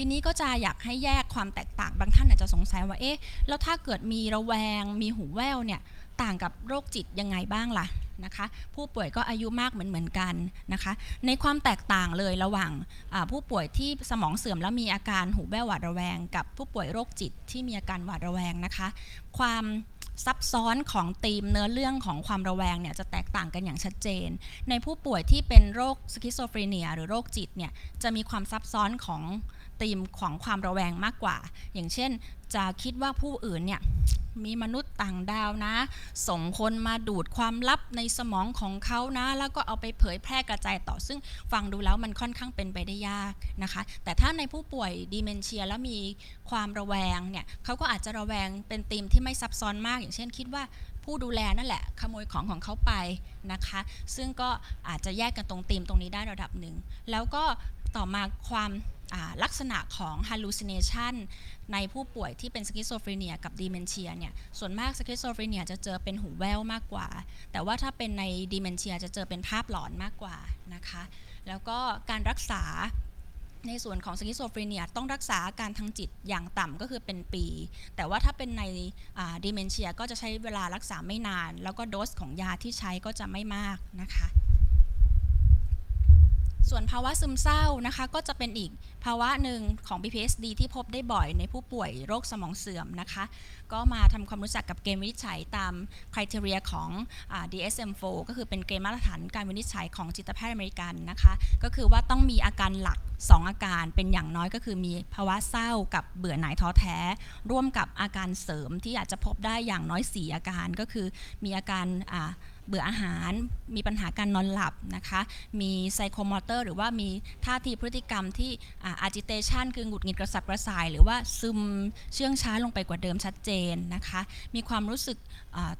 ทีนี้ก็จะอยากให้แยกความแตกต่าง บางท่านอาจจะสงสัยว่าเอ๊ะแล้วถ้าเกิดมีระแวง มีหูแว่วเนี่ยต่างกับโรคจิตยังไงบ้างล่ะนะคะ ผู้ป่วยก็อายุมากเหมือนเหมือนกันนะคะ ในความแตกต่างเลยระหว่างผู้ป่วยที่สมองเสื่อมแล้วมีอาการหูแว่วหวาดระแวง กับผู้ป่วยโรคจิตที่มีอาการหวาดระแวงนะคะ ความซับซ้อนของธีมเนื้อเรื่องของความระแวงเนี่ยจะแตกต่างกันอย่างชัดเจน ในผู้ป่วยที่เป็นโรคสคิสโซฟรีเนียหรือโรคจิตเนี่ยจะมีความซับซ้อนของ ธีมของความระแวงมากกว่า อย่างเช่น จะคิดว่าผู้อื่นเนี่ยมีมนุษย์ต่างดาวนะ ส่งคนมาดูดความลับในสมองของเขานะ แล้วก็เอาไปเผยแพร่กระจายต่อซึ่งฟังดูแล้วมันค่อนข้างเป็นไปได้ยากนะคะ แต่ถ้าในผู้ป่วยดีเมนเชียแล้วมีความระแวงเนี่ยเขาก็อาจจะระแวงเป็นธีมที่ไม่ซับซ้อนมาก อย่างเช่นคิดว่าผู้ดูแลนั่นแหละ ขโมยของของเขาไปนะคะ ซึ่งก็อาจจะแยกกันตรงธีมตรงนี้ได้ระดับหนึ่งแล้วก็ต่อมาความ ลักษณะของ hallucination ในผู้ป่วยที่เป็นสคิสโซฟรีเนียกับดีเมนเชียเนี่ยส่วนมากสคิสโซฟรีเนียจะเจอเป็นหูแว่วมากกว่า แต่ว่าถ้าเป็นในดีเมนเชียจะเจอเป็นภาพหลอนมากกว่านะคะแล้วก็การรักษาในส่วนของสคิสโซฟรีเนียต้องรักษาอาการทางจิตอย่างต่ำก็คือเป็นปี แต่ว่าถ้าเป็นในดีเมนเชียก็จะใช้เวลารักษาไม่นาน แล้วก็โดสของยาที่ใช้ก็จะไม่มากนะคะ ส่วนภาวะซึมเศร้านะคะ ก็จะเป็นอีกภาวะหนึ่งของ BPSD ที่พบได้บ่อยในผู้ป่วยโรคสมองเสื่อมนะคะ ก็มาทำความรู้จักกับเกณฑ์วินิจฉัยตามคุณเรียของอ DSM-4 ก็คือเป็นเกณฑ์มาตรฐานการวินิจฉัยของจิตแพทย์อเมริกันนะคะ ก็คือว่าต้องมีอาการหลัก 2 อาการเป็นอย่างน้อยก็คือมีภาวะเศร้ากับเบื่อหน่ายท้อแท้ ร่วมกับอาการเสริมที่อาจจะพบได้อย่างน้อย 4 อาการก็คือมีอาการอ่า เบื่ออาหาร มีปัญหาการนอนหลับนะคะ มีไซโคมอเตอร์หรือว่ามีท่าทีพฤติกรรมที่อา agitation คือหงุดหงิดกระสับกระส่าย หรือว่าซึมเชื่องช้าลงไปกว่าเดิมชัดเจนนะคะ มีความรู้สึก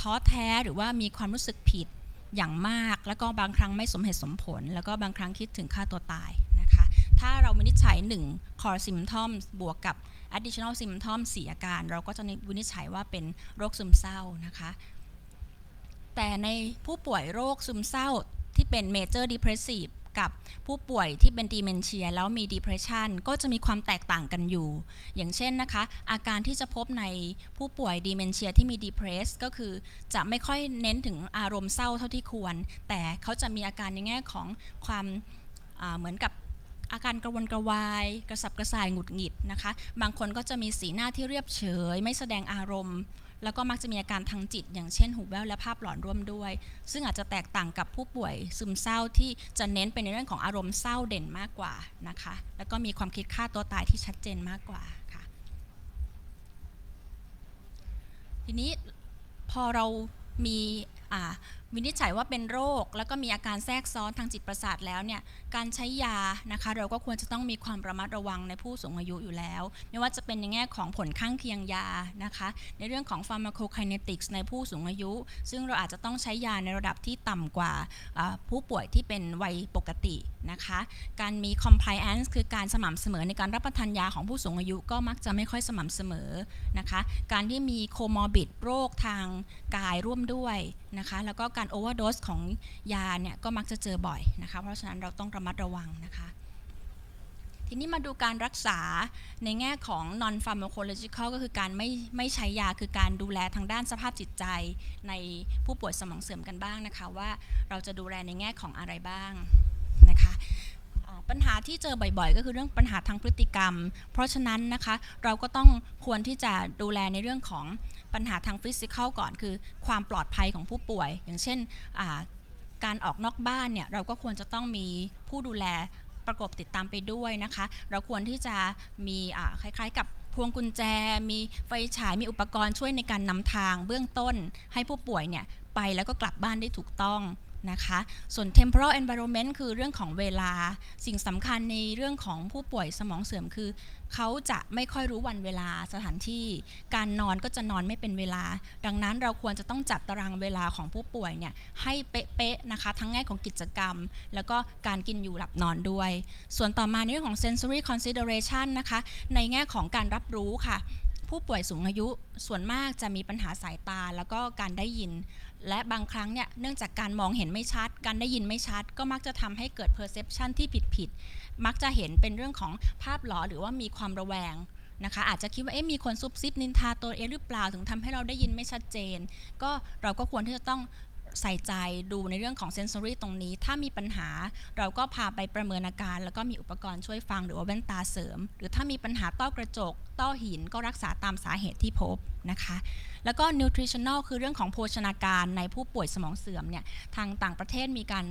ท้อแท้หรือว่ามีความรู้สึกผิดอย่างมาก แล้วก็บางครั้งไม่สมเหตุสมผล แล้วก็บางครั้งคิดถึงฆ่าตัวตายนะคะ ถ้าเราวินิจฉัย 1 core symptoms บวกกับ additional symptoms 4อาการ เราก็จะวินิจฉัยว่าเป็นโรคซึมเศร้านะคะ แต่ในผู้ป่วยโรคซึมเศร้าที่เป็น major depressive กับผู้ป่วยที่เป็น dementia แล้วมี depression ก็จะมีความแตกต่างกันอยู่ อย่างเช่นนะคะ อาการที่จะพบในผู้ป่วย dementia ที่มี depress ก็คือจะไม่ค่อยเน้นถึงอารมณ์เศร้าเท่าที่ควร แต่เขาจะมีอาการในแง่ของความเหมือนกับอาการกระวนกระวาย กระสับกระส่ายหงุดหงิดนะคะ บางคนก็จะมีสีหน้าที่เรียบเฉย ไม่แสดงอารมณ์ แล้วก็มักจะมีอาการทางจิต อย่างเช่น หูแว่วและภาพหลอนร่วมด้วย ซึ่งอาจจะแตกต่างกับผู้ป่วยซึมเศร้าที่จะเน้นไปในเรื่องของอารมณ์เศร้าเด่นมากกว่านะคะ แล้วก็มีความคิดฆ่าตัวตายที่ชัดเจนมากกว่าค่ะ ทีนี้พอเรามีอ่า วินิจฉัยว่าเป็นโรค แล้วก็มีอาการแทรกซ้อนทางจิตประสาทแล้วเนี่ยการใช้ยานะคะเราก็ควรจะต้องมีความระมัดระวังในผู้สูงอายุอยู่แล้ว ไม่ว่าจะเป็นในแง่ของผลข้างเคียงยานะคะ ในเรื่องของ pharmacokinetics ในผู้สูงอายุ ซึ่งเราอาจจะต้องใช้ยาในระดับที่ต่ำกว่าผู้ป่วยที่เป็นวัยปกตินะคะ การมี compliance คือการสม่ำเสมอในการรับประทานยาของผู้สูงอายุก็มักจะไม่ค่อยสม่ำเสมอนะคะ การที่มี comorbid โรคทางกายร่วมด้วยนะคะ แล้วก็การการโอเวอร์โดสของยาเนี่ยก็มักจะเจอบ่อยนะคะ เพราะฉะนั้นเราต้องระมัดระวังนะคะ ทีนี้มาดูการรักษาในแง่ของ non pharmacological ก็คือการไม่ไม่ใช้ยาคือการดูแลทางด้านสภาพจิตใจ ในผู้ป่วยสมองเสื่อมกันบ้างนะคะ ว่าเราจะดูแลในแง่ของอะไรบ้างนะคะ ปัญหาที่เจอบ่อยๆ ก็คือเรื่องปัญหาทางพฤติกรรม เพราะฉะนั้นนะคะเราก็ต้องควรที่จะดูแลในเรื่องของปัญหาทางฟิสิกอลก่อน คือความปลอดภัยของผู้ป่วย อย่างเช่นการออกนอกบ้านเนี่ยเราก็ควรจะต้องมีผู้ดูแลประกบติดตามไปด้วยนะคะ เราควรที่จะมีคล้ายๆ กับพวงกุญแจ มีไฟฉาย มีอุปกรณ์ช่วยในการนำทางเบื้องต้นให้ผู้ป่วยเนี่ยไปแล้วก็กลับบ้านได้ถูกต้อง นะคะ ส่วน temporal environment คือเรื่องของเวลา สิ่งสำคัญในเรื่องของผู้ป่วยสมองเสื่อมคือ เขาจะไม่ค่อยรู้วันเวลาสถานที่ การนอนก็จะนอนไม่เป็นเวลา ดังนั้นเราควรจะต้องจัดตารางเวลาของผู้ป่วยเนี่ยให้เป๊ะๆนะคะ ทั้งแง่ของกิจกรรม แล้วก็การกินอยู่หลับนอนด้วย ส่วนต่อมาในเรื่องของ sensory consideration นะคะ ในแง่ของการรับรู้ค่ะผู้ป่วยสูงอายุส่วนมากจะมีปัญหาสายตาแล้วก็การได้ยิน และบางครั้งเนี่ยเนื่องจากการมองเห็นไม่ชัด การได้ยินไม่ชัด ก็มักจะทำให้เกิด perception ที่ผิดๆมักจะเห็นเป็นเรื่องของภาพหลอหรือว่ามีความระแวงนะคะอาจจะคิดว่าเอ๊ะมีคนซุบซิบนินทาตัวเองหรือเปล่าถึงทำให้เราได้ยินไม่ชัดเจน ก็เราก็ควรที่จะต้องใส่ใจดูในเรื่องของเซน s อรี่ตรงนี้ ถ้ามีปัญหาเราก็พาไปประเมินอาการ แล้วก็มีอุปกรณ์ช่วยฟังหรือว่าแว่นตาเสริม หรือถ้ามีปัญหาต้อกระจก ต้อหินก็รักษาตามสาเหตุที่พบนะคะ แล้วก็ nutritional คือเรื่องของโภชนาการในผู้ป่วยสมองเสื่อมเนี่ยทางต่างประเทศมีการ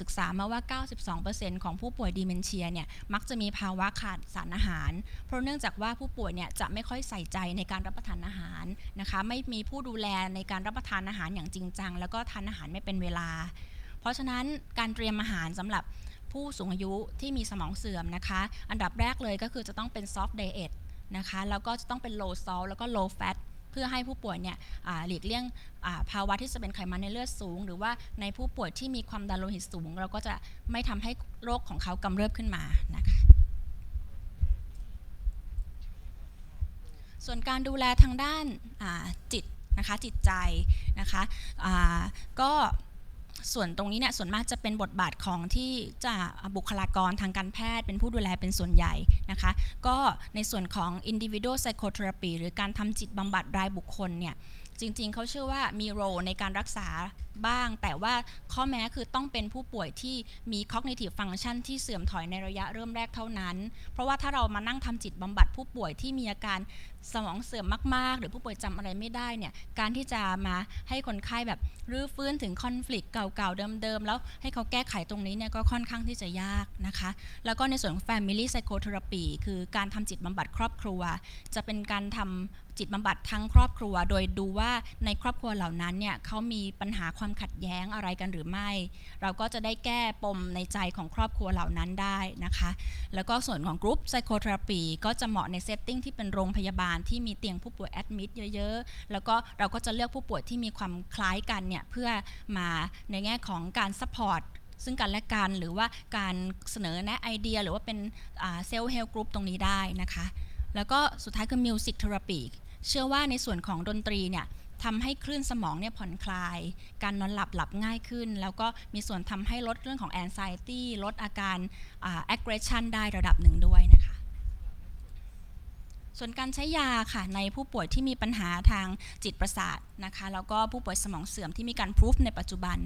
ศึกษามาว่า 92%ของผู้ป่วยดีเมนเชียเนี่ยมักจะมีภาวะขาดสารอาหาร เพราะเนื่องจากว่าผู้ป่วยเนี่ยจะไม่ค่อยใส่ใจในการรับประทานอาหารนะคะไม่มีผู้ดูแลในการรับประทานอาหารอย่างจริงจัง แล้วก็ทานอาหารไม่เป็นเวลา เพราะฉะนั้นการเตรียมอาหารสำหรับผู้สูงอายุที่มีสมองเสื่อมนะคะ อันดับแรกเลยก็คือจะต้องเป็น soft diet นะคะแล้วก็จะต้องเป็น low salt แล้วก็ low fat เพื่อให้ผู้ป่วยเนี่ยหลีกเลี่ยงาภาวะที่จะเป็นไขมันในเลือดสูง หรือว่าในผู้ป่วยที่มีความดันโลหิตสูง เราก็จะไม่ทำให้โรคของเขากำเริบขึ้นมานะคะส่วนการดูแลทางด้านาจิตนะคะจิตใจนะคะก็ ส่วนตรงนี้เนี่ยส่วนมากจะเป็นบทบาทของที่จะบุคลากรทางการแพทย์เป็นผู้ดูแลเป็นส่วนใหญ่นะคะ ก็ในส่วนของ individual psychotherapy หรือการทำจิตบำบัดรายบุคคลเนี่ยจริงๆ เขาเชื่อว่ามีโรในการรักษา บ้าง แต่ว่าข้อแม้คือต้องเป็นผู้ป่วยที่มี cognitive function ที่เสื่อมถอยในระยะเริ่มแรกเท่านั้น เพราะว่าถ้าเรามานั่งทำจิตบำบัดผู้ป่วยที่มีอาการสมองเสื่อมมาก ๆ หรือผู้ป่วยจำอะไรไม่ได้เนี่ยการที่จะมาให้คนไข้แบบรื้อฟื้นถึงคอน FLICT เก่าๆเดิมๆแล้วให้เขาแก้ไขตรงนี้เนี่ยก็ค่อนข้างที่จะยากนะคะ แล้วก็ในส่วนของ Family Psychotherapy คือการทำจิตบำบัดครอบครัว จะเป็นการทำจิตบำบัดทั้งครอบครัว โดยดูว่าในครอบครัวเหล่านั้นเนี่ยเขามีปัญหาความขัดแย้งอะไรกันหรือไม่ เราก็จะได้แก้ปมในใจของครอบครัวเหล่านั้นได้นะคะ แล้วก็ส่วนของกรุ๊ปไซโคเทอราปีก็จะเหมาะในเซตติ้งที่เป็นโรงพยาบาลที่มีเตียงผู้ป่วยแอดมิดเยอะๆ แล้วก็เราก็จะเลือกผู้ป่วยที่มีความคล้ายกันเนี่ยเพื่อมาในแง่ของการซัพพอร์ตซึ่งกันและกันหรือว่าการเสนอแนะไอเดีย หรือว่าเป็นเซลล์เฮลกรุ๊ปตรงนี้ได้นะคะ แล้วก็สุดท้ายคือมิวสิกเทอราปีเชื่อว่าในส่วนของดนตรีเนี่ย ทำให้คลื่นสมองเนี่ยผ่อนคลาย การนอนหลับหลับง่ายขึ้น แล้วก็มีส่วนทำให้ลดเรื่องของ anxiety ลดอาการอ่า aggression ได้ระดับหนึ่งด้วยนะคะ ส่วนการใช้ยาค่ะในผู้ป่วยที่มีปัญหาทางจิตประสาทนะคะ แล้วก็ผู้ป่วยสมองเสื่อมที่มีการพิสูจในปัจจุบัน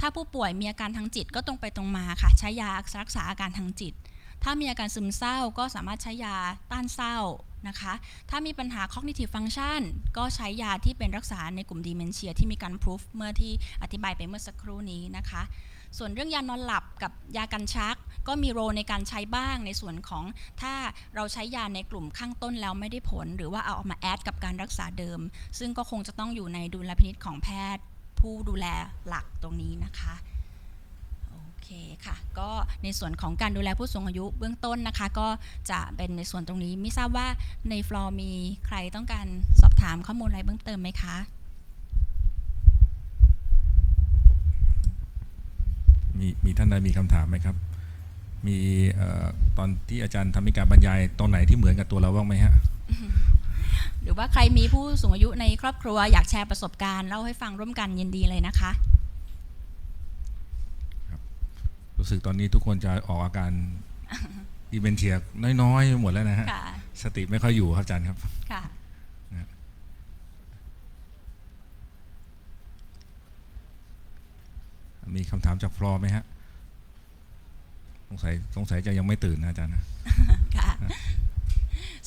ถ้าผู้ป่วยมีอาการทางจิตก็ตรงไปตรงมาค่ะ ใช้ยารักษาอาการทางจิต ถ้ามีอาการซึมเศร้าก็สามารถใช้ยาต้านเศร้า นะคะ ถ้ามีปัญหา cognitive function ก็ใช้ยาที่เป็นรักษาในกลุ่ม dementia ที่มีการพิสูจเมื่อที่อธิบายไปเมื่อสักครู่นี้นะคะ ส่วนเรื่องยานอนหลับกับยากันชัก ก็มีโรในการใช้บ้างในส่วนของถ้าเราใช้ยาในกลุ่มข้างต้นแล้วไม่ได้ผล หรือว่าเอาออกมาแอดกับการรักษาเดิม ซึ่งก็คงจะต้องอยู่ในดุลพินิจของแพทย์ ผู้ดูแลหลักตรงนี้นะคะ เคค่ะ ก็ในส่วนของการดูแลผู้สูงอายุเบื้องต้นนะคะ ก็จะเป็นในส่วนตรงนี้ไม่ทราบว่าในฟลอร์มีใครต้องการสอบถามข้อมูลอะไรเพิ่มเติมไหมคะ มีมีท่านใดมีคำถามไหมครับ มีเอ่อตอนที่อาจารย์ทำมีการบรรยายตอนไหนที่เหมือนกับตัวเราบ้างไหมฮะ หรือว่าใครมีผู้สูงอายุในครอบครัวอยากแชร์ประสบการณ์เล่าให้ฟังร่วมกันยินดีเลยนะคะ รู้สึกตอนนี้ทุกคนจะออกอาการอีเวนเทียน้อยๆ หมดแล้วนะฮะ ค่ะ สติไม่ค่อยอยู่ครับอาจารย์ครับ ค่ะ มีคำถามจากฟลอร์ไหมฮะ สงสัยสงสัยจะยังไม่ตื่นนะอาจารย์นะ ค่ะ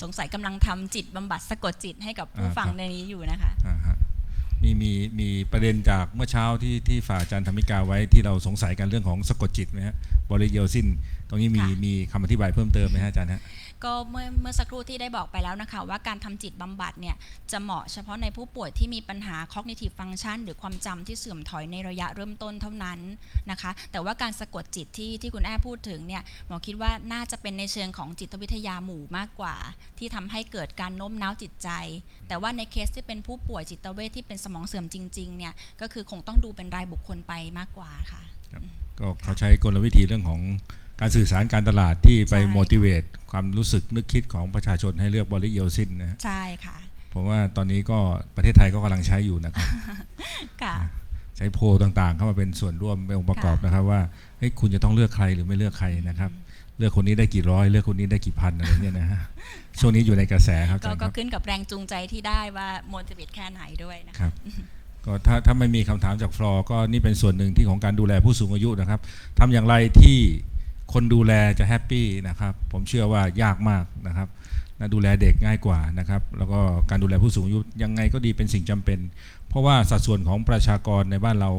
สงสัยกำลังทำจิตบำบัดสะกดจิตให้กับผู้อ่าฟังครับ ในนี้อยู่นะคะ อ่าฮะ มีมีมีประเด็นจากเมื่อเช้าที่ที่ฝ่ากอาจารย์ธรรมิกาไว้ที่เราสงสัยกันเรื่องของสะกดจิตไหมฮะบริเยลซินตรงนี้มีค่ะมีคำอธิบายเพิ่มเติมไหมฮะอาจารย์ฮะ ก็เมื่อเมื่อสักครู่ที่ได้บอกไปแล้วนะคะว่าการทำจิตบำบัดเนี่ยจะเหมาะเฉพาะในผู้ป่วยที่มีปัญหา cognitive function หรือความจำที่เสื่อมถอยในระยะเริ่มต้นเท่านั้นนะคะ แต่ว่าการสะกดจิตที่ที่คุณแอ้พูดถึงเนี่ยหมอคิดว่าน่าจะเป็นในเชิงของจิตวิทยาหมู่มากกว่า ที่ทำให้เกิดการโน้มน้าวจิตใจ แต่ว่าในเคสที่เป็นผู้ป่วยจิตเวชที่เป็นสมองเสื่อมจริงๆเนี่ยก็คือคงต้องดูเป็นรายบุคคลไปมากกว่าค่ะก็เขาใช้กลวิธีเรื่องของ การสื่อสารการตลาดที่ไป ใช่ motivate ความรู้สึกนึกคิดของประชาชนให้เลือกบริเยลซินนะฮะใช่ค่ะ ผมว่าตอนนี้ก็ประเทศไทยก็กำลังใช้อยู่นะครับ ค่ะ ใช้โพลต่างๆ เข้ามาเป็นส่วนร่วมเป็นองค์ประกอบค่ะ นะครับว่าเฮ้ยคุณจะต้องเลือกใครหรือไม่เลือกใครนะครับ เลือกคนนี้ได้กี่ร้อย เลือกคนนี้ได้กี่พันอะไรเนี่ยนะฮะช่วงนี้อยู่ในกระแสครับอาก็จารย์คก็รับขึ้นกับแรงจูงใจที่ได้ว่าโมจิเวตแค่ไหนด้วยนะคคะรับก็ถ้าถ้าไม่มีคำถามจากฟลอร์ก็นี่เป็นส่วนหนึ่งที่ของการดูแลผู้สูงอายุนะครับทำอย่างไรที่ คนดูแลจะแฮปปี้นะครับ ผมเชื่อว่ายากมากนะครับนะดูแลเด็กง่ายกว่านะครับ แล้วก็การดูแลผู้สูงอายุยังไงก็ดีเป็นสิ่งจำเป็น เพราะว่าสัดส่วนของประชากรในบ้านเรา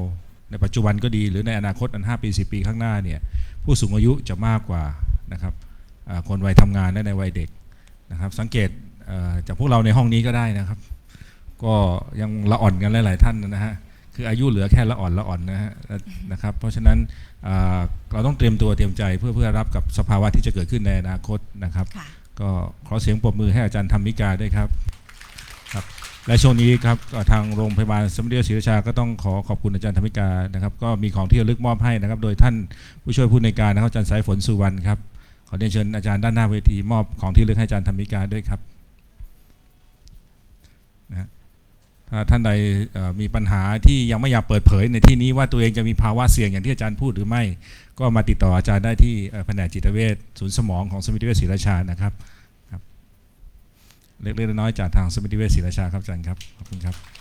ในปัจจุบันก็ดีหรือในอนาคตอัน 5 ปี 10 ปีข้างหน้าเนี่ยผู้สูงอายุจะมากกว่านะครับคนวัยทำงานและในวัยเด็กนะครับ สังเกตจากพวกเราในห้องนี้ก็ได้นะครับ ก็ยังละอ่อนกันหลาย ๆ ท่านนะฮะคืออายุเหลือแค่ละอ่อนละอ่อนนะฮะนะครับ เพราะฉะนั้น เราต้องเตรียมตัวเตรียมใจเพื่อเพื่อรับกับสภาวะที่จะเกิดขึ้นในอนาคตนะครับค่ะก็ขอเสียงปรบมือให้อาจารย์ธรรมิกาด้วยครับครับ และช่วงนี้ครับก็ทางโรงพยาบาลสมเด็จศรีราชาก็ต้องขอขอบคุณอาจารย์ธรรมิกานะครับ ก็มีของที่ระลึกมอบให้นะครับ โดยท่านผู้ช่วยผู้ในวยการนะครับอาจารย์สายฝนสุวรรณครับขอเรียนเชิญอาจารย์ด้านหน้าเวทีมอบของที่ระลึกให้อาจารย์ธรรมิกาด้วยครับนะฮะถ้า ท่านใดมีปัญหาที่ยังไม่อยากเปิดเผยในที่นี้ว่าตัวเองจะมีภาวะเสี่ยงอย่างที่อาจารย์พูดหรือไม่ ก็มาติดต่ออาจารย์ได้ที่แผนกจิตเวชศูนย์สมองของสมิติเวชศรีราชานะครับครับเล็กๆน้อยๆจากทางสมิติเวชศรีราชาครับอาจารย์ครับขอบคุณครับ